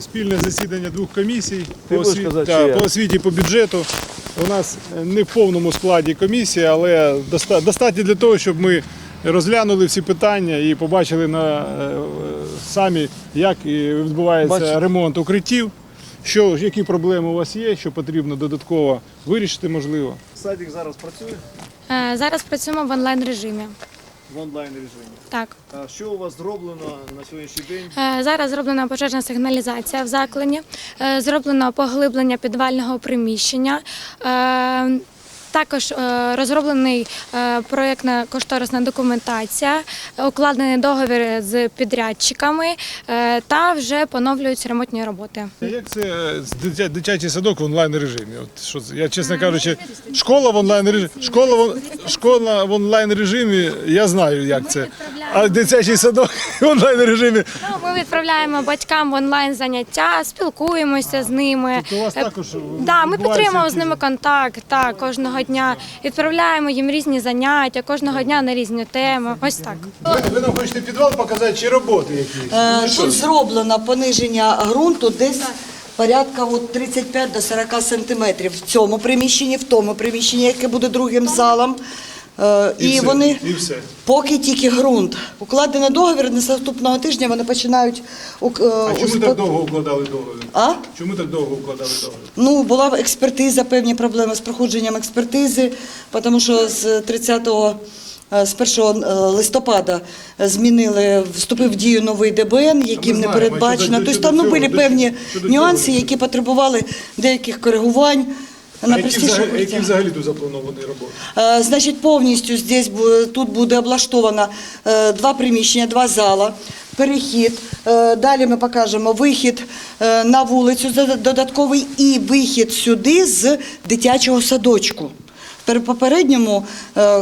Спільне засідання двох комісій по, освіті, казати, та, по освіті по бюджету. У нас е, не в повному складі комісії, але доста- достатньо для того, щоб ми розглянули всі питання і побачили на е, е, самі, як відбувається Бачите. ремонт укриттів, що, які проблеми у вас є, що потрібно додатково вирішити, можливо. Садик зараз працює Зараз працюємо в онлайн режимі. В онлайн режимі. Так. А що у вас зроблено на сьогоднішній день? Е, Зараз зроблена пожежна сигналізація в закладі, е, зроблено поглиблення підвального приміщення. Е, Також е, розроблений е, проєктна кошторисна документація, укладений договір з підрядчиками е, та вже поновлюються ремонтні роботи. Як це дитя- дитячий садок в онлайн режимі? От що? Я чесно кажучи, школа в онлайн режимі. Школа в школа в онлайн режимі. Я знаю, як це. А дитячий садок в онлайн режимі. Ну, Ми відправляємо батькам в онлайн заняття, спілкуємося з ними. Тобто у вас Е, також Да, ми підтримуємо з якісь- ними контакт так, кожного дня. Відправляємо їм різні заняття, кожного дня на різні теми. Ось так. Ви, ви нам хочете підвал показати чи роботи якісь? Е, Тут зроблено пониження ґрунту десь порядка от 35 до 40 сантиметрів в цьому приміщенні, в тому приміщенні, яке буде другим залом. Е, І І, все, вони і все. поки тільки ґрунт. Укладено договір наступного тижня. Вони починають ук- е, А чому успо- так довго укладали договір? А? Чому так довго укладали договір? Ну, була експертиза, певні проблеми з проходженням експертизи, тому що з 30 е, з 1 е, листопада змінили, вступив в дію новий ДБН, яким не передбачено. Тобто там ну, були певні нюанси, які потребували деяких коригувань на які взагалі, які взагалі тут заплановані роботи? Е, Значить, повністю здесь тут буде облаштовано е, два приміщення, два зала, перехід. Е, Далі ми покажемо вихід е, на вулицю додатковий і вихід сюди з дитячого садочку. Пер- Попередньому е,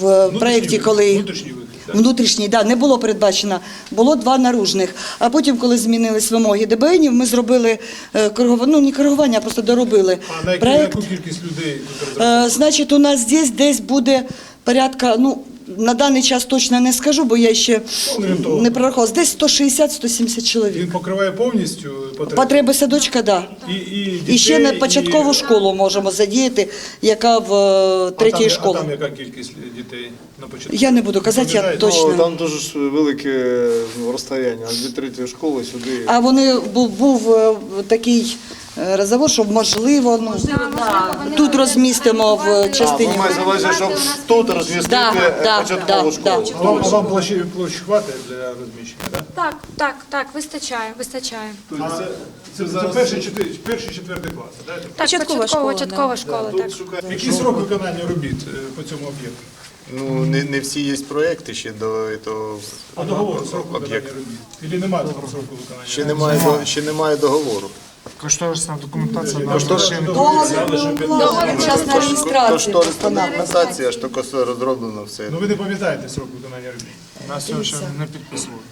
в проєкті, коли внутрішній. Внутрішній, да, не було передбачено, було два наружних. А потім, коли змінились вимоги ДБНів, ми зробили е, коригування, ну не коригування, а просто доробили А на яку, на яку кількість людей? Е, Значить, у нас здесь десь буде порядка, ну, на даний час точно не скажу, бо я ще Орієнтовно. не прорахувала. Десь 160-170 чоловік. Він покриває повністю потреби? Потреби садочка, да. І, і, І ще дітей, на початкову і- школу можемо задіяти, яка в е, А третій там. А там яка кількість дітей на початку? Я не буду казати, я Пам'ятаєте? точно. Ну, там дуже ж велике ну, розстояння від третьої школи сюди. А вони був, був е, такий розговор, що можливо, ну, тут розмістимо в частині. ви маєте на увазі, щоб тут розмістити Да, е, да, початкову да, школу. А вам, вам площі, площі хватить для розміщення, так? Так, так, так, вистачає, вистачає. А це, це, це перший, четвер- перший четвертий клас, так? Так, Початкова початкова, школа, початкова школа, так. Який срок виконання робіт е, по цьому об'єкту? Ну, не, не всі є проекти ще до того А договор срок виконання робіт? Немає сроку виконання? Ще немає, до- ще немає договору. Кошторисна документація на Кошторисна Договір не укладений, час на реєстрацію. Кошторисна документація, що розроблено все. Ну ви не пам'ятаєте срок виконання робіт? нас його ще не підписували.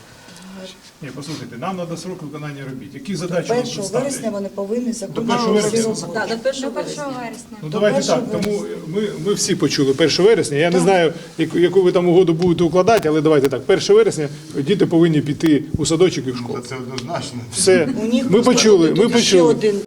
Ні, послухайте, нам треба срок виконання робіт. Які задачі вам 1 вересня вони повинні До 1 законно вересня? До 1 вересня. Ну давайте так. Тому ми, ми всі почули 1 вересня. Я не знаю, яку, яку ви там угоду будете укладати, але давайте так. 1 вересня діти повинні піти у садочок і в школу. Це однозначно. Все. У них Ми почули, ми тут ще почули. один